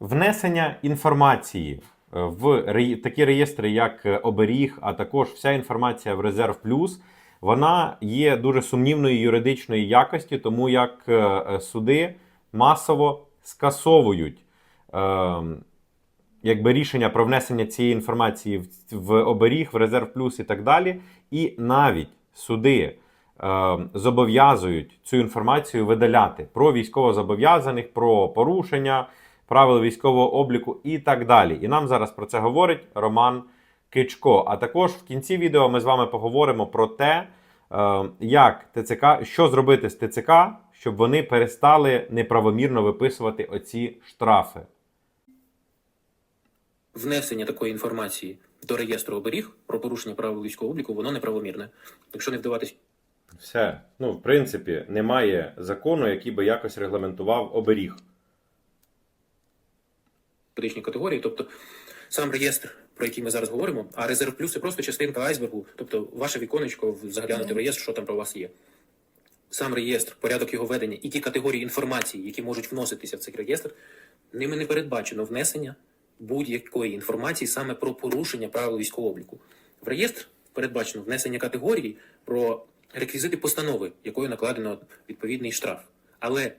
Внесення інформації е, в такі реєстри, як е, оберіг, а також вся інформація в Резерв Плюс, вона є дуже сумнівної юридичної якості, тому як е, суди масово скасовують е, якби рішення про внесення цієї інформації в, в оберіг, в Резерв Плюс і так далі. І навіть суди е, зобов'язують цю інформацію видаляти про військовозобов'язаних, про порушення правил військового обліку і так далі. І нам зараз про це говорить Роман Кичко. А також в кінці відео ми з вами поговоримо про те, е, як ТЦК, що зробити з ТЦК, щоб вони перестали неправомірно виписувати оці штрафи. внесення такої інформації до реєстру оберіг про порушення правил військового обліку, воно неправомірне. Якщо не вдаватись Все. Ну, в принципі, немає закону, який би якось регламентував оберіг. Юридичні категорії, тобто сам реєстр, про який ми зараз говоримо, а резерв плюс це просто частинка айсбергу, тобто ваше віконечко заглянути в реєстр, що там про вас є. Сам реєстр, порядок його ведення і ті категорії інформації, які можуть вноситися в цей реєстр, ними не передбачено внесення будь-якої інформації саме про порушення правил військового обліку. В реєстр передбачено внесення категорії про реквізити постанови, якою накладено відповідний штраф. Але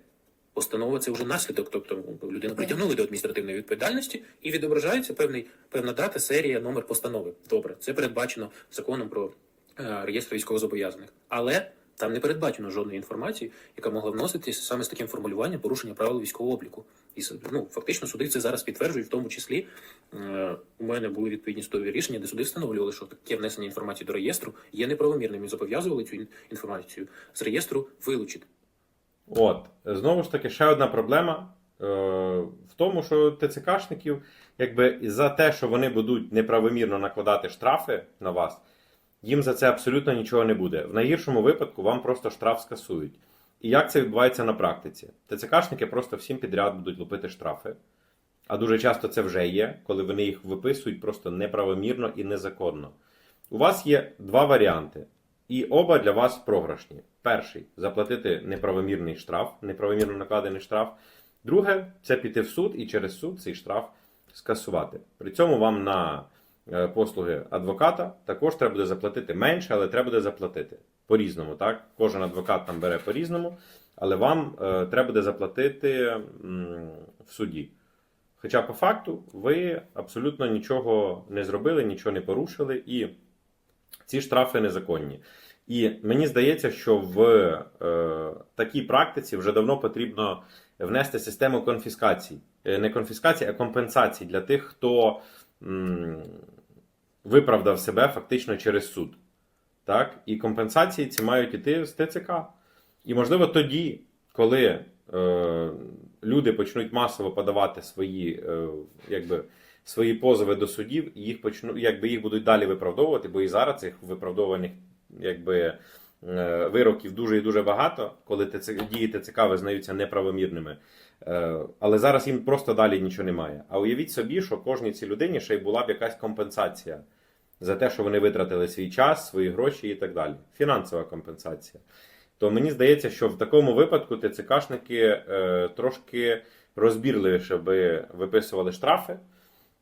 постанова це вже наслідок, тобто ну, людину притягнули до адміністративної відповідальності і відображається певний, певна дата, серія, номер постанови. Добре, це передбачено законом про е, реєстр військовозобов'язаних. Але там не передбачено жодної інформації, яка могла вноситися саме з таким формулюванням порушення правил військового обліку. І ну, фактично суди це зараз підтверджують, в тому числі е, у мене були відповідні судові рішення, де суди встановлювали, що таке внесення інформації до реєстру є неправомірним і зобов'язували цю інформацію з реєстру вилучити. От, знову ж таки, ще одна проблема е, в тому, що ТЦКшників, якби за те, що вони будуть неправомірно накладати штрафи на вас, їм за це абсолютно нічого не буде. В найгіршому випадку вам просто штраф скасують. І як це відбувається на практиці? ТЦКшники просто всім підряд будуть лупити штрафи. А дуже часто це вже є, коли вони їх виписують просто неправомірно і незаконно. У вас є два варіанти, і оба для вас програшні. Перший заплатити неправомірний штраф, неправомірно накладений штраф. Друге це піти в суд і через суд цей штраф скасувати. При цьому вам на е, послуги адвоката також треба буде заплатити менше, але треба буде заплатити по-різному. Так? Кожен адвокат там бере по-різному, але вам е, треба буде заплатити в суді. Хоча по факту ви абсолютно нічого не зробили, нічого не порушили, і ці штрафи незаконні. І мені здається, що в е, такій практиці вже давно потрібно внести систему конфіскацій. Е, Не конфіскацій, а компенсацій для тих, хто м, виправдав себе фактично через суд. Так? І компенсації ці мають іти з ТЦК. І можливо тоді, коли е, люди почнуть масово подавати свої, е, якби, свої позови до судів, і їх почну, якби їх будуть далі виправдовувати, бо і зараз цих виправдованих якби, е, вироків дуже і дуже багато, коли дії ТЦК визнаються неправомірними. Е, але зараз їм просто далі нічого немає. А уявіть собі, що кожній цій людині ще й була б якась компенсація за те, що вони витратили свій час, свої гроші і так далі. Фінансова компенсація. То мені здається, що в такому випадку ТЦКшники е, трошки розбірливіше би виписували штрафи.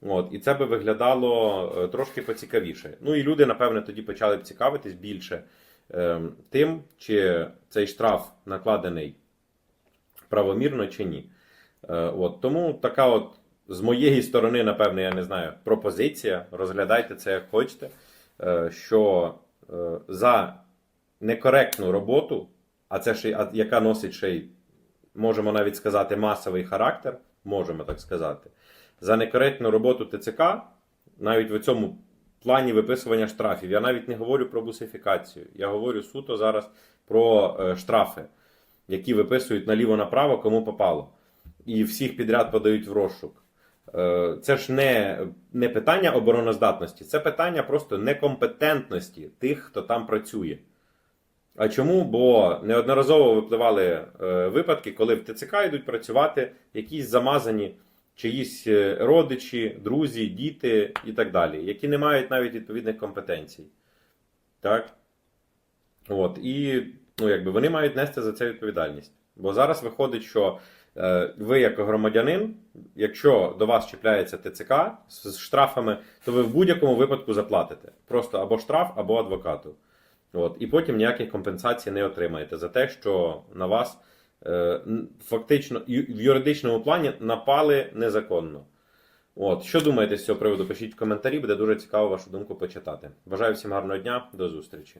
От, і це би виглядало е, трошки поцікавіше. Ну і люди, напевне, тоді почали б цікавитись більше е, тим, чи цей штраф накладений правомірно чи ні. Е, от, тому така от з моєї сторони, напевне, я не знаю, пропозиція. Розглядайте це як хочете. е, Що е, за некоректну роботу, а це ще а яка носить ще й, можемо навіть сказати, масовий характер, можемо так сказати, за некоректну роботу ТЦК, навіть в цьому плані виписування штрафів. Я навіть не говорю про бусифікацію. Я говорю суто зараз про е, штрафи, які виписують наліво-направо, кому попало. І всіх підряд подають в розшук. Е, Це ж не, не питання обороноздатності, це питання просто некомпетентності тих, хто там працює. А чому? Бо неодноразово випливали е, випадки, коли в ТЦК йдуть працювати якісь замазані чиїсь е, родичі, друзі, діти і так далі, які не мають навіть відповідних компетенцій. Так? От. І ну, якби вони мають нести за це відповідальність. Бо зараз виходить, що Е, Ви, як громадянин, якщо до вас чіпляється ТЦК з з штрафами, то ви в будь-якому випадку заплатите. Просто або штраф, або адвокату. От, і потім ніяких компенсацій не отримаєте за те, що на вас фактично в юридичному плані напали незаконно. От, що думаєте з цього приводу? Пишіть в коментарі, буде дуже цікаво вашу думку почитати. Бажаю всім гарного дня, до зустрічі.